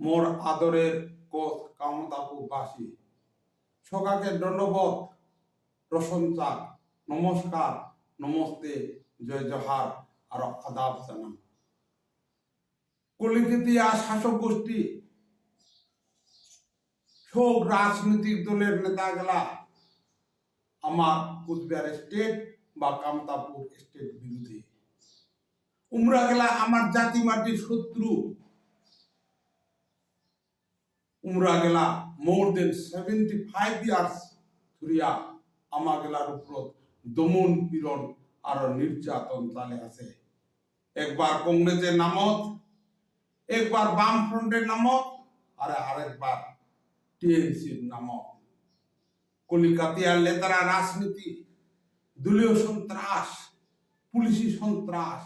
মোর আদরের কোচ কামতাপুরবাসী। সকাকে দণ্ডবোধ প্রশংসা নমস্কার, নমস্তে, জয় জহার, আর আদাব জানাম কলিকাতিয়া শাসক গোষ্ঠী সব রাজনৈতিক দলের নেতাগুলা, আমার কুচবিহার স্টেট বা কামতাপুর স্টেট বিরোধী। উমরা গেলা আমার জাতি মাটির শত্রু। উমরা গেলা, more than seventy five years ধরিয়া আমা গেলার উপর দমন পীড়ন আর নির্যাতন চালে আছে। একবার কংগ্রেসের নামত, একবার বাম ফ্রন্টের নামত, আর আরেকবার টিএনসির নামত। কলিকাতিয়ার নেতারা রাজনীতি, দলীয় সন্ত্রাস, পুলিশি সন্ত্রাস,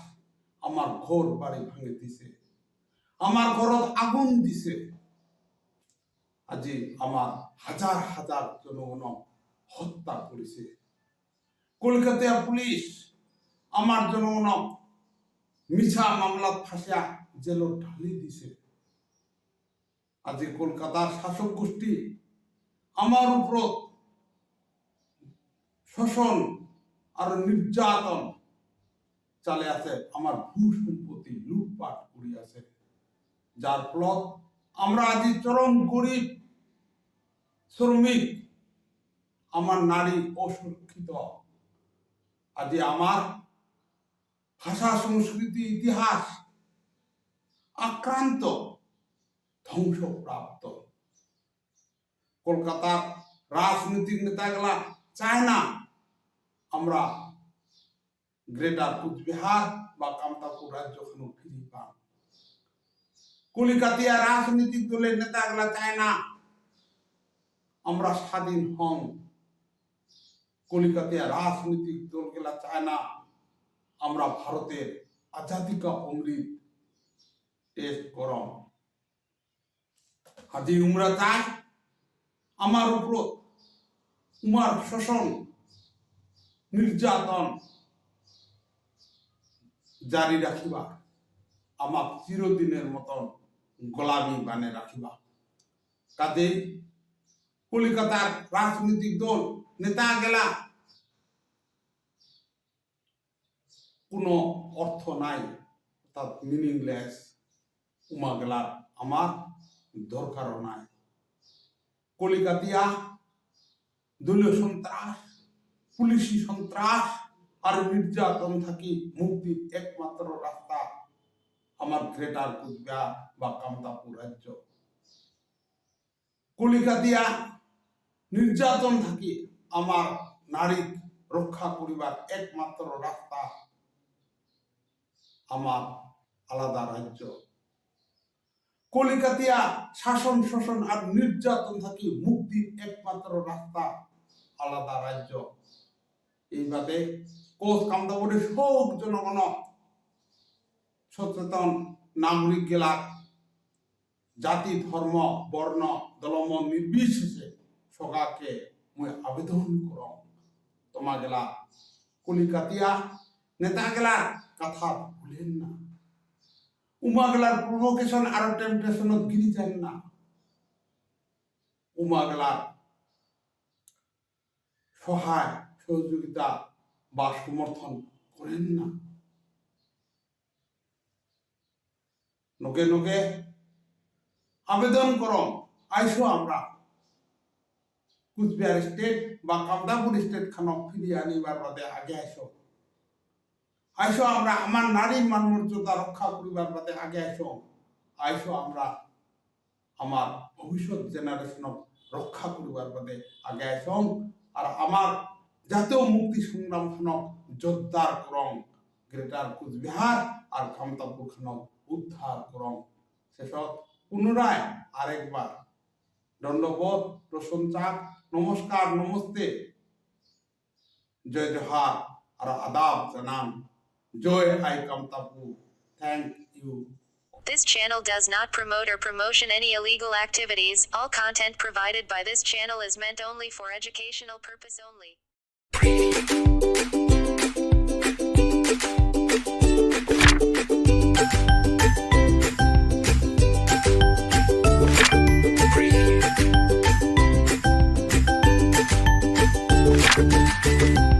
আমার ঘর বাড়ি ভাঙে দিছে। আমার ঘরত আগুন দিছে। আজি আমার হাজার হাজার জনগণ হত্যা করেছে কলকাতা পুলিশ আমার জনগণ মিছা মামলাত ফাঁসিয়া জেলত ঢালি দিছে। আজি কলকাতার শাসক গোষ্ঠী আমার উপর শোষণ আর নির্যাতন চালে আছে আমার ভূ সম্পত্তি লুটপাট করিয়াছে যার ফলত আমরা আজি চরম গরিব শ্রমিক, আমার নারী অসুরক্ষিত। আজি আমার ভাষা, সংস্কৃতি, ইতিহাস আক্রান্ত, ধ্বংসপ্রাপ্ত। কলকাতার রাজনৈতিক নেতাগুলা চায় না আমরা গ্রেটার কুচবিহার বা কামতাপুর রাজ্যখানে ফিরে পান কলিকাতিয়া রাজনৈতিক দলের নেতাগুলা চায় না আমরা স্বাধীন হন কলিকাতিয়া রাজনৈতিক দলগুলা চায় না। আমরা ভারতের আজাদিকা অমৃত টেস্ট করম। হাজি উমরা চায়, আমার উপর উমার শোষণ নির্যাতন জারি রাখিবা। আমার চিরদিনের মতন গোলামি বানে রাখিবা। কাজেই কলিকাতার রাজনৈতিক দল, নেতা গেলা। কোনো অর্থ নাই। অর্থাৎ মিনিংলেস উমা গেলার আমার দরকারও নাই। কলিকাতিয়া, দলীয় সন্ত্রাস, পুলিশি সন্ত্রাস আর নির্যাতন থাকি মুক্তির একমাত্র রাস্তা আমার গ্রেটার কুচবিহার বা কামতাপুর রাজ্য। কলিকাতিয়া নির্যাতন থাকি আমার নারী রক্ষা করিবার একমাত্র রাস্তা আমার আলাদা রাজ্য। কলিকাতিয়া শাসন, শোষণ আর নির্যাতন থাকি মুক্তির একমাত্র রাস্তা, আলাদা রাজ্য। এইভাবে কোচ কামদাবরের সব জনগণ সচেতন নাগরিক গেলা জাতি, ধর্ম, বর্ণ দলম নির্বিশেষে সগাকে মই আবেদন করম তোমা গেলা কলিকাতিয়া নেতা গেলার কথা ভুলেন না। উমা গেলার প্রভোকেশন আর টেম্পটেশনত গিরি যান না। উমা গেলার সহায়, সহযোগিতা বা সমর্থন করেন না। নকে নকে আবেদন করম আইসো আমরা। কুচবিহার স্টেট বা কামদাপুর স্টেট খানক ফিরিয়ে আনিবার বাদে আগে আইসো। আইসো আমরা আমার নারী মান মর্যাদা রক্ষা করিবার বাদে আগে আইসো। আইসো আমরা আমার ভবিষ্যৎ জেনারেশনক রক্ষা করিবার বাদে আগে আইসো। আর আমার জাতীয় মুক্তি সংগ্রাম খানক জোরদার করং, গ্রেটার কুচবিহার আর কামতাপুর খানক উদ্ধার করং। শেষত পুনরায় আরেকবার দণ্ডবোধ প্রশংসা নমস্কার নমস্তে জয় জহার আর আদাব জানাম জয় I Kamtapur thank you This channel does not promote or promotion any illegal activities. All content provided by this channel is meant only for educational purpose only. thank you